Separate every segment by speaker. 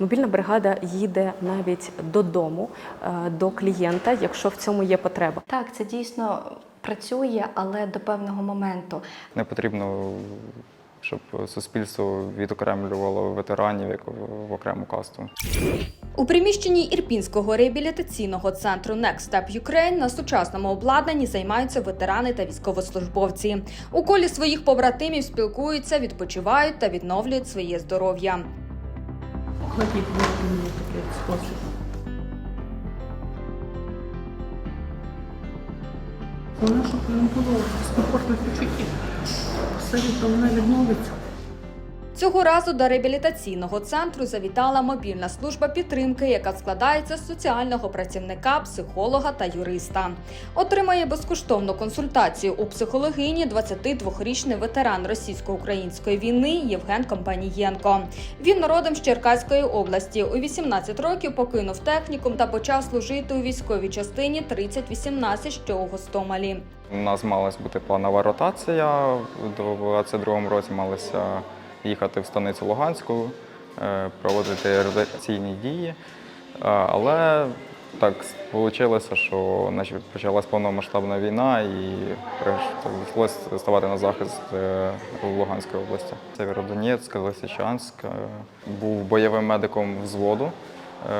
Speaker 1: Мобільна бригада їде навіть додому е, до клієнта, якщо в цьому є потреба.
Speaker 2: Так, це дійсно працює, але до певного моменту.
Speaker 3: Не потрібно, щоб суспільство відокремлювало ветеранів як в окрему касту.
Speaker 4: У приміщенні Ірпінського реабілітаційного центру Next Step Ukraine на сучасному обладнанні займаються ветерани та військовослужбовці. У колі своїх побратимів спілкуються, відпочивають та відновлюють своє здоров'я.
Speaker 5: Кладіть мені таких способів. Вона, щоб не було дискомфортних відчуттів. Абсолютно вона відновиться.
Speaker 4: Цього разу до реабілітаційного центру завітала мобільна служба підтримки, яка складається з соціального працівника, психолога та юриста. Отримає безкоштовну консультацію у психологині 22-річний ветеран російсько-української війни Євген Компанієнко. Він родом з Черкаської області. У 18 років покинув технікум та почав служити у військовій частині 3018, що у Гостомелі.
Speaker 3: У нас малась бути планова ротація. У 22-му році малися їхати в станицю Луганську, е, проводити ротаційні дії. Е, Але так вийшло, що почалась повномасштабна війна і прийшлося ставати на захист е, в Луганській області. Северодонецьк, Лисичанськ. е, Був бойовим медиком взводу.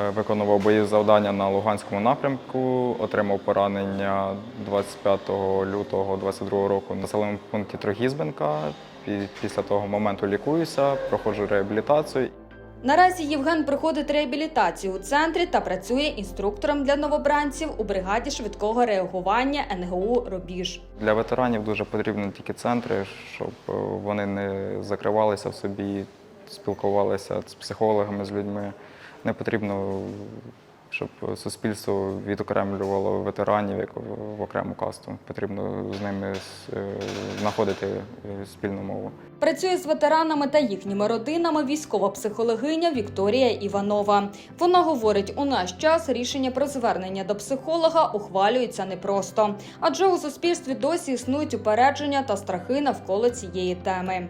Speaker 3: Е, Виконував бої завдання на Луганському напрямку, отримав поранення 25 лютого 22 року в населеному пункті Трогізбенка. Пі- Після того моменту лікуюся, проходжу реабілітацію.
Speaker 4: Наразі Євген проходить реабілітацію у центрі та працює інструктором для новобранців у бригаді швидкого реагування НГУ Робіж.
Speaker 3: Для ветеранів дуже потрібні такі центри, щоб е, вони не закривалися в собі, спілкувалися з психологами, з людьми. Не потрібно, щоб суспільство відокремлювало ветеранів як в окрему касту. Потрібно з ними е, знаходити е, спільну мову.
Speaker 4: Працює з ветеранами та їхніми родинами військова психологиня Вікторія Іванова. Вона говорить, у наш час рішення про звернення до психолога ухвалюється непросто, адже у суспільстві досі існують упередження та страхи навколо цієї теми.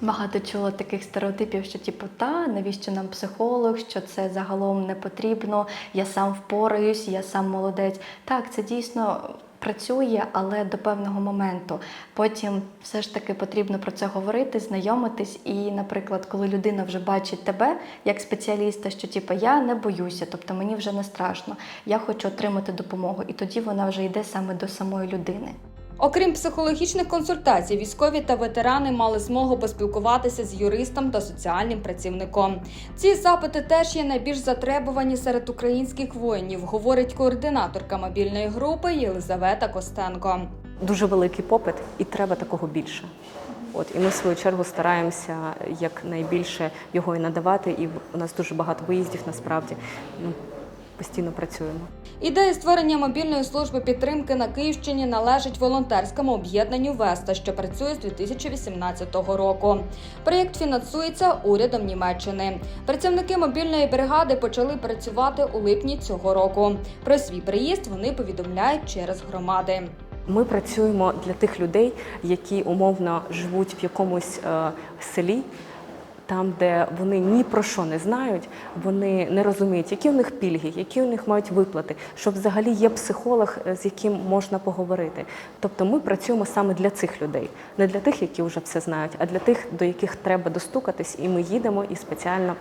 Speaker 2: Багато чула таких стереотипів, що типу, та навіщо нам психолог, що це загалом не потрібно, я сам впораюсь, я сам молодець. Так, це дійсно працює, але до певного моменту. Потім все ж таки потрібно про це говорити, знайомитись. І, наприклад, коли людина вже бачить тебе як спеціаліста, що типу, я не боюся, тобто мені вже не страшно, я хочу отримати допомогу, і тоді вона вже йде саме до самої людини.
Speaker 4: Окрім психологічних консультацій, військові та ветерани мали змогу поспілкуватися з юристом та соціальним працівником. Ці запити теж є найбільш затребувані серед українських воїнів, говорить координаторка мобільної групи Єлизавета Костенко.
Speaker 1: Дуже великий попит, і треба такого більше. От і ми в свою чергу стараємося якнайбільше його і надавати. І у нас дуже багато виїздів насправді. Постійно працюємо.
Speaker 4: Ідея створення мобільної служби підтримки на Київщині належить волонтерському об'єднанню Веста, що працює з 2018 року. Проєкт фінансується урядом Німеччини. Працівники мобільної бригади почали працювати у липні цього року. Про свій приїзд вони повідомляють через громади.
Speaker 1: Ми працюємо для тих людей, які умовно живуть в якомусь е, селі. Там, де вони ні про що не знають, вони не розуміють, які у них пільги, які у них мають виплати, що взагалі є психолог, е, з яким можна поговорити. Тобто ми працюємо саме для цих людей, не для тих, які вже все знають, а для тих, до яких треба достукатись, і ми їдемо і спеціально.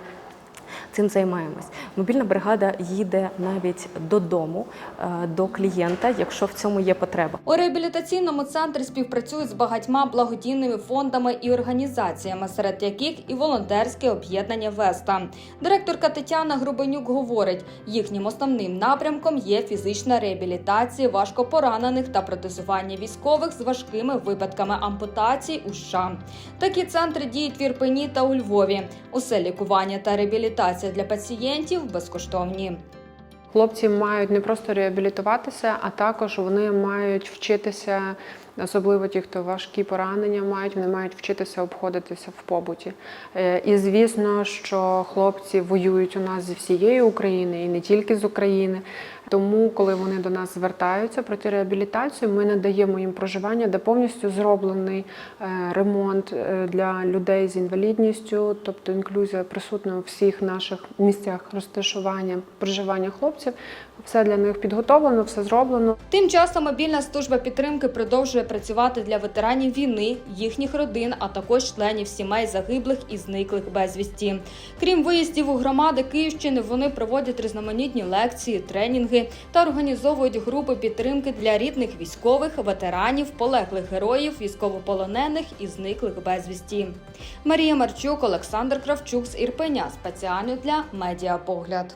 Speaker 1: Цим займаємось. Мобільна бригада їде навіть додому е, до клієнта, якщо в цьому є потреба.
Speaker 4: У реабілітаційному центрі співпрацюють з багатьма благодійними фондами і організаціями, серед яких і волонтерське об'єднання Веста. Директорка Тетяна Грубенюк говорить, їхнім основним напрямком є фізична реабілітація важкопоранених та протезування військових з важкими випадками ампутацій у США. Такі центри діють в Ірпені та у Львові. Усе лікування та реабілітація для пацієнтів безкоштовні.
Speaker 6: Хлопці мають не просто реабілітуватися, а також вони мають вчитися, особливо ті, хто важкі поранення мають, вони мають вчитися обходитися в побуті. Е, І звісно, що хлопці воюють у нас зі всієї України і не тільки з України. Тому, коли вони до нас звертаються пройти реабілітацію, ми надаємо їм проживання, де повністю зроблений е, ремонт е, для людей з інвалідністю, тобто інклюзія присутня у всіх наших місцях розташування проживання хлопців. Все для них підготовлено, все зроблено.
Speaker 4: Тим часом мобільна служба підтримки продовжує працювати для ветеранів війни, їхніх родин, а також членів сімей загиблих і зниклих безвісті. Крім виїздів у громади Київщини, вони проводять різноманітні лекції, тренінги та організовують групи підтримки для рідних військових, ветеранів, полеглих героїв, військовополонених і зниклих безвісті. Марія Марчук, Олександр Кравчук з Ірпеня спеціально для медіапогляд.